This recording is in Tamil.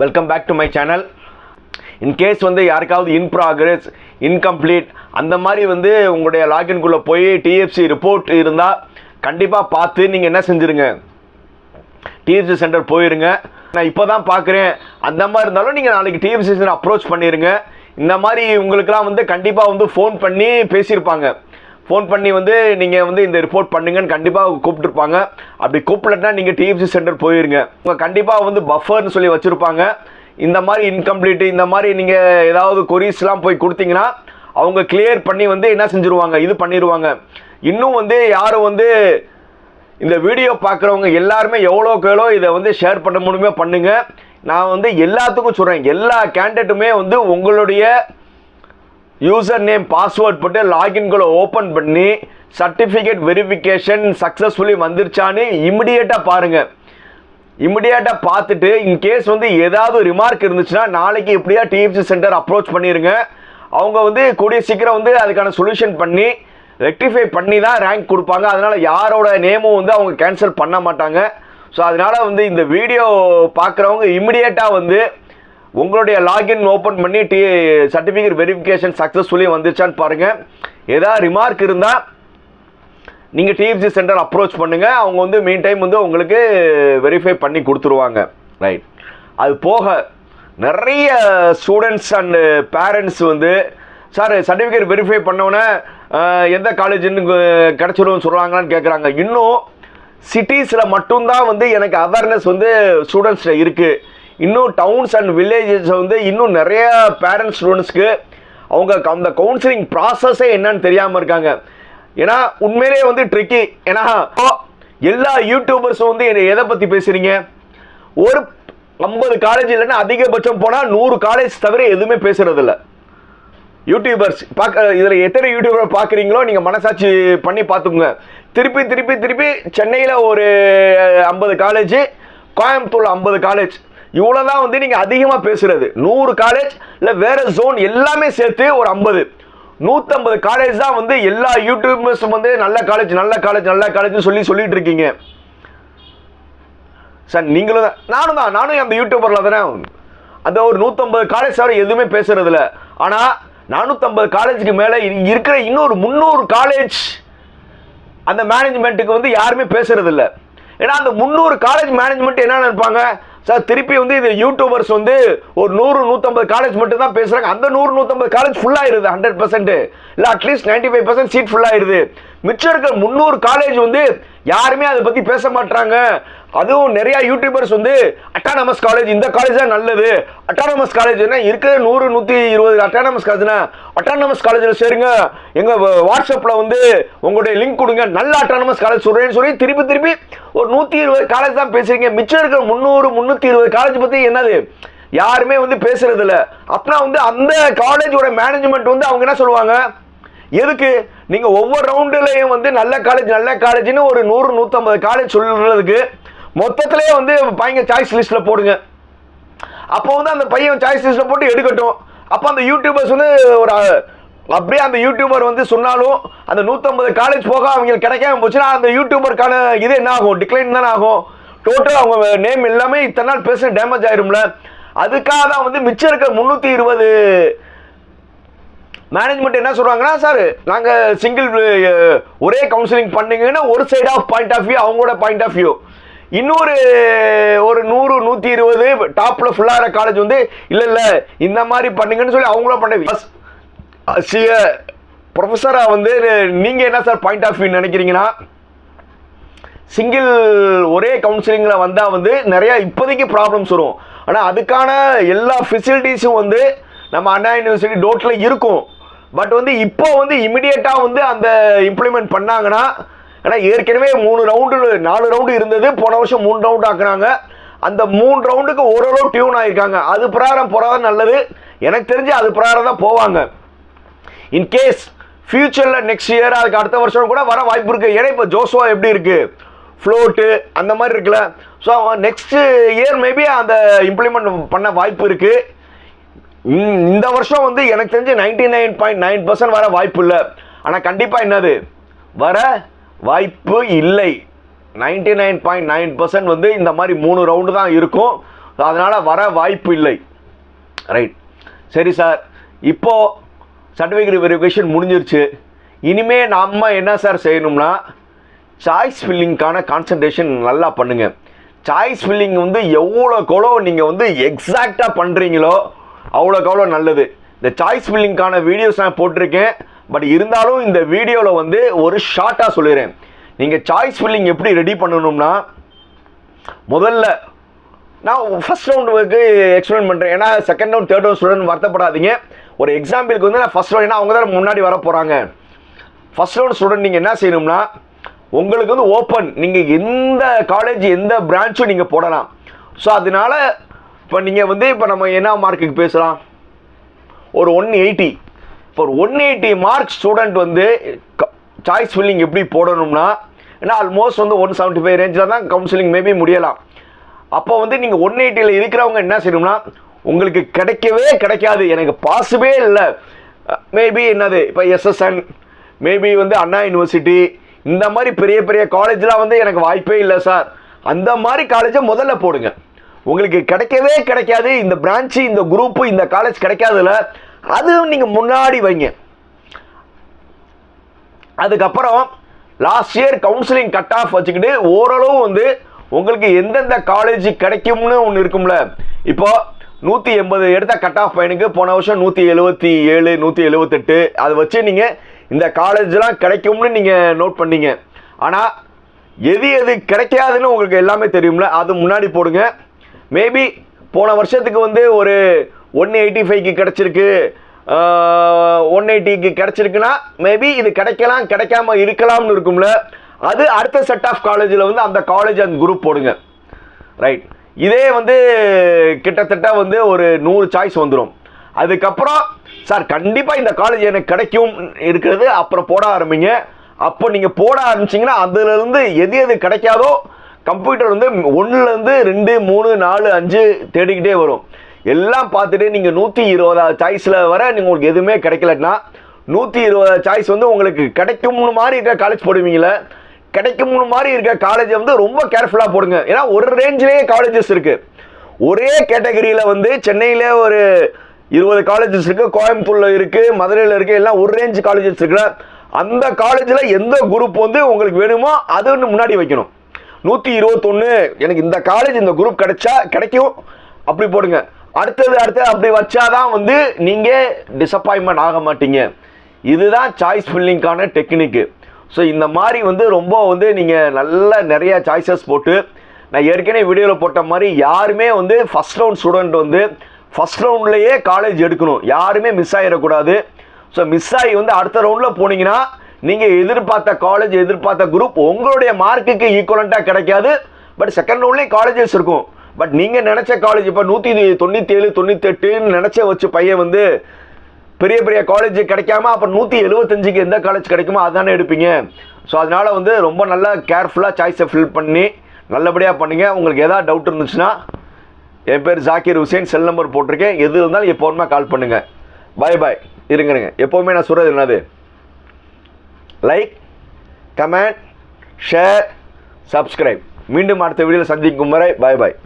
Welcome back to my channel in case வந்து யாருக்காவது இன் ப்ராக்ரஸ் இன்கம்ப்ளீட் அந்த மாதிரி வந்து உங்களுடைய லாகின்குள்ளே போய் டிஎஃப்சி ரிப்போர்ட் இருந்தால் கண்டிப்பாக பார்த்து நீங்கள் என்ன செஞ்சுருங்க? டிஎஃப்சி சென்டர் போயிருங்க. நான் இப்போ தான் பார்க்குறேன். அந்த மாதிரி இருந்தாலும் நீங்கள் நாளைக்கு டிஎஃப்சி சென்டர் அப்ரோச் பண்ணிடுங்க இந்த மாதிரி உங்களுக்குலாம் வந்து கண்டிப்பாக வந்து ஃபோன் பண்ணி பேசியிருப்பாங்க. ஃபோன் பண்ணி வந்து நீங்கள் வந்து இந்த ரிப்போர்ட் பண்ணுங்கன்னு கண்டிப்பாக கூப்பிட்டுருப்பாங்க. அப்படி கூப்பிடலன்னா நீங்கள் டிஎஃப்சி சென்டர் போயிருங்க. உங்கள் கண்டிப்பாக வந்து பஃபர்னு சொல்லி வச்சுருப்பாங்க. இந்த மாதிரி இன்கம்ப்ளீட்டு இந்த மாதிரி நீங்கள் ஏதாவது கொரிஸ்லாம் போய் கொடுத்தீங்கன்னா அவங்க கிளியர் பண்ணி வந்து என்ன செஞ்சுருவாங்க? இது பண்ணிடுவாங்க இன்னும் வந்து யாரும் வந்து இந்த வீடியோ பார்க்குறவங்க எல்லாருமே எவ்வளோக்கு எவ்வளோ இதை வந்து ஷேர் பண்ண முடியுமோ பண்ணுங்கள் நான் வந்து எல்லாத்துக்கும் சொல்கிறேன் எல்லா கேண்டிடேட்டுமே வந்து உங்களுடைய யூசர் நேம் பாஸ்வேர்ட் போட்டு லாகின்களை ஓப்பன் பண்ணி சர்டிஃபிகேட் வெரிஃபிகேஷன் சக்ஸஸ்ஃபுல்லி வந்துருச்சான்னு இமிடியேட்டாக பாருங்கள் இமிடியேட்டாக பார்த்துட்டு இன்கேஸ் வந்து ஏதாவது ரிமார்க் இருந்துச்சுன்னா நாளைக்கு எப்படியா டிஎஃப்சி சென்டர் அப்ரோச் பண்ணிடுங்க அவங்க வந்து கூடிய சீக்கிரம் வந்து அதுக்கான சொல்யூஷன் பண்ணி ரெக்டிஃபை பண்ணி தான் ரேங்க் கொடுப்பாங்க. அதனால் யாரோட நேமும் வந்து அவங்க கேன்சல் பண்ண மாட்டாங்க. ஸோ அதனால் வந்து இந்த வீடியோ பார்க்குறவங்க இமிடியேட்டாக வந்து உங்களுடைய லாகின் ஓப்பன் பண்ணி டி சர்டிஃபிகேட் வெரிஃபிகேஷன் சக்ஸஸ்ஃபுல்லி வந்துச்சான்னு பாருங்கள் ஏதாவது ரிமார்க் இருந்தால் நீங்கள் டிஎஃப்சி சென்டர் அப்ரோச் பண்ணுங்கள் அவங்க வந்து மெயின் டைம் வந்து உங்களுக்கு வெரிஃபை பண்ணி கொடுத்துருவாங்க. ரைட் அது போக நிறைய ஸ்டூடெண்ட்ஸ் அண்டு பேரண்ட்ஸ் வந்து சார் சர்டிஃபிகேட் வெரிஃபை பண்ணோன்னே எந்த காலேஜுன்னு கிடச்சிடும் சொல்கிறாங்களான்னு கேட்குறாங்க இன்னும் சிட்டிஸில் மட்டும்தான் வந்து எனக்கு அவேர்னஸ் வந்து ஸ்டூடெண்ட்ஸில் இருக்குது இன்னும் டவுன்ஸ் அண்ட் வில்லேஜஸ் வந்து இன்னும் நிறைய பேரண்ட்ஸ் ஸ்டூடெண்ட்ஸ்க்கு அவங்க அந்த கவுன்சிலிங் ப்ராசஸே என்னன்னு தெரியாமல் இருக்காங்க. ஏன்னா உண்மையிலேயே வந்து ட்ரிக்கி ஏன்னா எல்லா யூடியூபர்ஸும் வந்து என்னை எதை பற்றி பேசுகிறீங்க ஒரு ஐம்பது காலேஜ் இல்லைன்னா அதிகபட்சம் போனால் நூறு காலேஜ் தவிர எதுவுமே பேசுறதில்ல. யூடியூபர்ஸ் பார்க்க இதில் எத்தனை யூடியூபர் பார்க்குறீங்களோ நீங்கள் மனசாட்சி பண்ணி பார்த்துக்குங்க திருப்பி திருப்பி திருப்பி சென்னையில் ஒரு ஐம்பது காலேஜ் கோயம்புத்தூர் ஐம்பது காலேஜ் இவ்வளோ தான் வந்து நீங்கள் அதிகமாக பேசுகிறது நூறு காலேஜ் இல்லை வேறு ஜோன் எல்லாமே சேர்த்து ஒரு ஐம்பது. நூற்றம்பது காலேஜ் தான் வந்து எல்லா யூடியூபர்ஸும் வந்து நல்ல காலேஜ் நல்ல காலேஜ் நல்ல காலேஜ்னு சொல்லி சொல்லிட்டு இருக்கீங்க. சார் நீங்களும் தான். நானும் தான். நானும் அந்த யூடியூபரில் தானே. அந்த ஒரு நூற்றம்பது காலேஜ் தவிர எதுவுமே பேசுறதில்ல. ஆனால் நானூற்றம்பது காலேஜுக்கு மேலே இருக்கிற இன்னொரு முந்நூறு காலேஜ் அந்த மேனேஜ்மெண்ட்டுக்கு வந்து யாருமே பேசுறதில்ல. ஏன்னா அந்த முந்நூறு காலேஜ் மேனேஜ்மெண்ட் என்ன நினைப்பாங்க? சார் திருப்பி வந்து இது யூடியூபர்ஸ் வந்து ஒரு நூறு நூற்றம்பது காலேஜ் மட்டும் தான் பேசுகிறாங்க அந்த நூறு நூற்றம்பது காலேஜ் ஃபுல்லாகிடுது ஹண்ட்ரட் பர்சன்ட் இல்லை at least ninety five percent seat ஃபுல்லாகிடுது மிச்சம் இருக்கிற முந்நூறு காலேஜ் வந்து யாருமே அதை பற்றி பேச மாட்டாங்க அதுவும் நிறைய யூடியூபர்ஸ் வந்து அட்டானமஸ் காலேஜ் இந்த காலேஜ் தான் நல்லது. அட்டானமஸ் காலேஜ்னா இருக்கிற நூறு நூற்றி இருபது அட்டானமஸ் காலேஜ்னா அட்டானமஸ் காலேஜில் சேருங்க. எங்கள் வாட்ஸ்அப்பில் வந்து உங்களுடைய லிங்க் கொடுங்க. நல்ல அட்டானமஸ் காலேஜ் சொல்கிறேன்னு சொல்லி திருப்பி திருப்பி ஒரு நூற்றி இருபது காலேஜ் தான் பேசுகிறீங்க மிச்சம் இருக்கிற முந்நூறு முந்நூற்றி இருபது காலேஜ் பற்றி என்னது? யாருமே வந்து பேசுறதில்ல. அப்படின்னா வந்து அந்த காலேஜோட மேனேஜ்மெண்ட் வந்து அவங்க என்ன சொல்லுவாங்க? எதுக்கு? நீங்கள் ஒவ்வொரு ரவுண்டுலையும் வந்து நல்ல காலேஜ் நல்ல காலேஜ்னு ஒரு நூறு நூற்றம்பது காலேஜ் சொல்றதுக்கு மொத்தத்திலே வந்து பையங்க சாய்ஸ் லிஸ்ட்ல போடுங்க. அப்போ வந்து அந்த பையன் சாய்ஸ் லிஸ்ட்ல போட்டு எடுக்கட்டும். அப்போ அந்த யூடியூபர்ஸ் வந்து ஒரு அப்படியே அந்த யூடியூபர் வந்து சொன்னாலும் அந்த நூற்றம்பது காலேஜ் போக அவங்களுக்கு கிடைக்காம போச்சுன்னா அந்த யூடியூபருக்கான இது என்ன ஆகும்? டிக்ளைன் தானே ஆகும். டோட்டல் அவங்க நேம் எல்லாமே இத்தனை நாள் பேச டேமேஜ் ஆயிரும்ல. அதுக்காக தான் வந்து மிச்சம் இருக்க முந்நூற்றி இருபது மேனேஜ்மெண்ட் என்ன சொல்கிறாங்கன்னா சார் நாங்கள் சிங்கிள் ஒரே கவுன்சிலிங் பண்ணுங்கன்னா ஒரு side of point of view அவங்களோட பாயிண்ட் ஆஃப் வியூ இன்னொரு ஒரு நூறு நூற்றி இருபது டாப்ல ஃபுல்லாகிற காலேஜ் வந்து இல்லை இல்லை இந்த மாதிரி பண்ணுங்கன்னு சொல்லி அவங்களும் பண்ணுவீங்க ப்ரொஃபஸராக வந்து நீங்கள் என்ன சார் பாயிண்ட் ஆஃப் வியூ நினைக்கிறீங்கன்னா சிங்கிள் ஒரே கவுன்சிலிங்கில் வந்தால் வந்து நிறைய இப்போதைக்கு ப்ராப்ளம்ஸ் வரும். ஆனால் அதுக்கான எல்லா ஃபெசிலிட்டிஸும் வந்து நம்ம அண்ணா யூனிவர்சிட்டி டோட்டில் இருக்கும். பட் வந்து இப்போ வந்து இமிடியேட்டாக வந்து அந்த இம்ப்ளிமெண்ட் பண்ணாங்கன்னா ஆனால் ஏற்கனவே மூணு ரவுண்டு நாலு ரவுண்டு இருந்தது. போன வருஷம் மூணு ரவுண்டு ஆக்குனாங்க. அந்த மூணு ரவுண்டுக்கு ஓரளவு டியூன் ஆகிருக்காங்க அது பிரகாரம் போகிறது நல்லது. எனக்கு தெரிஞ்சு அது பிரகாரம் தான் போவாங்க. இன்கேஸ் ஃப்யூச்சரில் நெக்ஸ்ட் இயர் அதுக்கு அடுத்த வருஷம் கூட வர வாய்ப்பு இருக்குது ஏன்னா இப்போ ஜோஸ்வா எப்படி இருக்குது ஃப்ளோட்டு அந்த மாதிரி இருக்குல்ல. ஸோ நெக்ஸ்ட் இயர் மேபி அந்த இம்ப்ளிமெண்ட் பண்ண வாய்ப்பு இருக்குது இந்த வருஷம் வந்து எனக்கு தெரிஞ்சு ninety nine point nine percent வர வாய்ப்பு இல்லை. ஆனால் கண்டிப்பாக என்னது? வர வாய்ப்பு இல்லை. Ninety nine point nine percent வந்து இந்த மாதிரி மூணு ரவுண்டு தான் இருக்கும். அதனால் வர வாய்ப்பு இல்லை. ரைட் சரி சார் இப்போது சர்டிஃபிகேட் வெரிஃபிகேஷன் முடிஞ்சிருச்சு. இனிமே நம்ம என்ன சார் செய்யணும்னா சாய்ஸ் ஃபில்லிங்க்கான கான்சன்ட்ரேஷன் நல்லா பண்ணுங்கள் சாய்ஸ் ஃபில்லிங் வந்து எவ்வளோக்கெவ்வளோ நீங்கள் வந்து எக்ஸாக்டாக பண்ணுறீங்களோ அவ்வளோக்கவ்வளோ நல்லது. இந்த சாய்ஸ் ஃபில்லிங்க்கான வீடியோஸ் நான் போட்டிருக்கேன். பட் இருந்தாலும் இந்த வீடியோவில் வந்து ஒரு ஷார்ட்டாக சொல்லிடுறேன் நீங்கள் சாய்ஸ் ஃபில்லிங் எப்படி ரெடி பண்ணணும்னா முதல்ல நான் ஃபர்ஸ்ட் ரவுண்டுக்கு எக்ஸ்பிளைன் பண்ணுறேன் ஏன்னா second round third round student வருத்தப்படாதீங்க. ஒரு எக்ஸாம்பிளுக்கு வந்து நான் ஃபஸ்ட் ரவுண்ட் ஏன்னா அவங்க தான் முன்னாடி வர போகிறாங்க ஃபர்ஸ்ட் ரவுண்ட் ஸ்டூடெண்ட் நீங்கள் என்ன செய்யணும்னா உங்களுக்கு வந்து ஓப்பன் நீங்கள் எந்த காலேஜ் எந்த பிரான்ச்சும் நீங்கள் போடலாம். ஸோ அதனால இப்போ நீங்கள் வந்து இப்போ நம்ம என்ன மார்க்குக்கு பேசலாம்? ஒரு ஒன் எயிட்டி இப்போ ஒன் எயிட்டி மார்க் ஸ்டூடெண்ட் வந்து சாய்ஸ் ஃபில்லிங் எப்படி போடணும்னா ஏன்னா ஆல்மோஸ்ட் வந்து ஒன் செவன்ட்டி ஃபைவ் ரேஞ்சில் தான் கவுன்சிலிங் மேபி முடியலாம். அப்போ வந்து நீங்கள் ஒன் எயிட்டியில் இருக்கிறவங்க என்ன செய்யணும்னா உங்களுக்கு கிடைக்கவே கிடைக்காது. எனக்கு பாசிபே இல்லை. மேபி என்னது இப்போ எஸ்எஸ்என் மேபி வந்து அண்ணா யூனிவர்சிட்டி இந்த மாதிரி பெரிய பெரிய காலேஜ்லாம் வந்து எனக்கு வாய்ப்பே இல்லை சார் அந்த மாதிரி காலேஜை முதல்ல போடுங்க. உங்களுக்கு கிடைக்கவே கிடைக்காது. இந்த பிரான்ச்சு இந்த குரூப்பு இந்த காலேஜ் கிடைக்காதுல. அதுவும் நீங்கள் முன்னாடி வைங்க. அதுக்கப்புறம் last year counselling cut off வச்சுக்கிட்டு ஓரளவு வந்து உங்களுக்கு எந்தெந்த காலேஜ் கிடைக்கும்னு ஒன்று இருக்கும்ல. இப்போ நூற்றி எண்பது எடுத்த கட் ஆஃப் பையனுக்கு போன வருஷம் நூற்றி எழுபத்தி ஏழு நூற்றி எழுபத்தெட்டு அதை வச்சு நீங்கள் இந்த காலேஜ்லாம் கிடைக்கும்னு நீங்கள் நோட் பண்ணீங்க. ஆனால் எது எது கிடைக்காதுன்னு உங்களுக்கு எல்லாமே தெரியும்ல. அது முன்னாடி போடுங்க. மேபி போன வருஷத்துக்கு வந்து ஒரு ஒன் எயிட்டி ஃபைவ்க்கு கிடச்சிருக்கு. ஒன் எயிட்டிக்கு கிடச்சிருக்குன்னா மேபி இது கிடைக்கலாம் கிடைக்காம இருக்கலாம்னு இருக்கும்ல. அது அடுத்த செட் ஆஃப் காலேஜில் வந்து அந்த காலேஜ் அந்த குரூப் போடுங்க. ரைட் இதே வந்து கிட்டத்தட்ட வந்து ஒரு நூறு சாய்ஸ் வந்துடும் அதுக்கப்புறம் சார் கண்டிப்பாக இந்த காலேஜ் எனக்கு கிடைக்கும் இருக்கிறது அப்புறம் போட ஆரம்பிங்க. அப்போ நீங்கள் போட ஆரம்பிச்சிங்கன்னா அதுலேருந்து எது எது கிடைக்காதோ கம்ப்யூட்டர் வந்து ஒன்றுலேருந்து ரெண்டு மூணு நாலு அஞ்சு தேடிக்கிட்டே வரும். எல்லாம் பார்த்துட்டு நீங்கள் நூற்றி இருபதாவது சாய்ஸில் வர நீங்கள் உங்களுக்கு எதுவுமே கிடைக்கலன்னா நூற்றி இருபதாவது சாய்ஸ் வந்து உங்களுக்கு கிடைக்கும்னு மாதிரி இருக்க காலேஜ் போடுவீங்களே கிடைக்கும்னு மாதிரி இருக்க காலேஜை வந்து ரொம்ப கேர்ஃபுல்லாக போடுங்க. ஏன்னா ஒரு ரேஞ்சிலேயே காலேஜஸ் இருக்குது ஒரே கேட்டகரியில் வந்து சென்னையில் ஒரு இருபது காலேஜஸ் இருக்குது கோயம்புத்தூரில் இருக்குது மதுரையில் இருக்குது எல்லாம் ஒரு ரேஞ்ச் காலேஜஸ் இருக்குல்ல அந்த காலேஜில் எந்த குரூப் வந்து உங்களுக்கு வேணுமோ அது ஒன்று முன்னாடி வைக்கணும். நூற்றி இருபத்தொன்று எனக்கு இந்த காலேஜ் இந்த குரூப் கிடைச்சா கிடைக்கும். அப்படி போடுங்க. அடுத்தது அடுத்தது அப்படி வச்சாதான் வந்து நீங்கள் டிசப்பாயின்மெண்ட் ஆக மாட்டீங்க. இதுதான் சாய்ஸ் ஃபில்லிங்கான டெக்னிக்கு ஸோ இந்த மாதிரி வந்து ரொம்ப வந்து நீங்கள் நல்ல நிறைய சாய்ஸஸ் போட்டு நான் ஏற்கனவே வீடியோவில் போட்ட மாதிரி யாருமே வந்து ஃபஸ்ட் ரவுண்ட் ஸ்டூடெண்ட் வந்து ஃபஸ்ட் ரவுண்ட்லேயே காலேஜ் எடுக்கணும். யாருமே மிஸ் ஆகிடக்கூடாது ஸோ மிஸ் ஆகி வந்து அடுத்த ரவுண்டில் போனீங்கன்னா நீங்கள் எதிர்பார்த்த காலேஜ் எதிர்பார்த்த குரூப் உங்களுடைய மார்க்குக்கு ஈக்குவலண்ட்டாக கிடைக்காது. பட் செகண்ட் ரவுண்ட்லேயும் காலேஜஸ் இருக்கும். பட் நீங்கள் நினச்ச காலேஜ் இப்போ நூற்றி தொண்ணூற்றி ஏழு தொண்ணூத்தெட்டுன்னு நினச்ச வச்சு பையன் வந்து பெரிய பெரிய காலேஜ் கிடைக்காம அப்புறம் நூற்றி எழுபத்தஞ்சுக்கு எந்த காலேஜ் கிடைக்குமோ அதானே எடுப்பீங்க. ஸோ அதனால வந்து ரொம்ப நல்லா கேர்ஃபுல்லாக சாய்ஸை ஃபில் பண்ணி நல்லபடியாக பண்ணுங்க. உங்களுக்கு எதாவது டவுட் இருந்துச்சுன்னா என் பேர் ஜாக்கிர் ஹுசேன் செல் நம்பர் போட்டிருக்கேன். எது இருந்தாலும் எப்போவுமே கால் பண்ணுங்க. பாய் பாய் இருங்க இருங்க எப்போவுமே நான் சொல்கிறது என்னது? லைக் கமெண்ட் ஷேர் சப்ஸ்கிரைப் மீண்டும் அடுத்த வீடியோவில் சந்திக்கும் வரை பாய் பாய்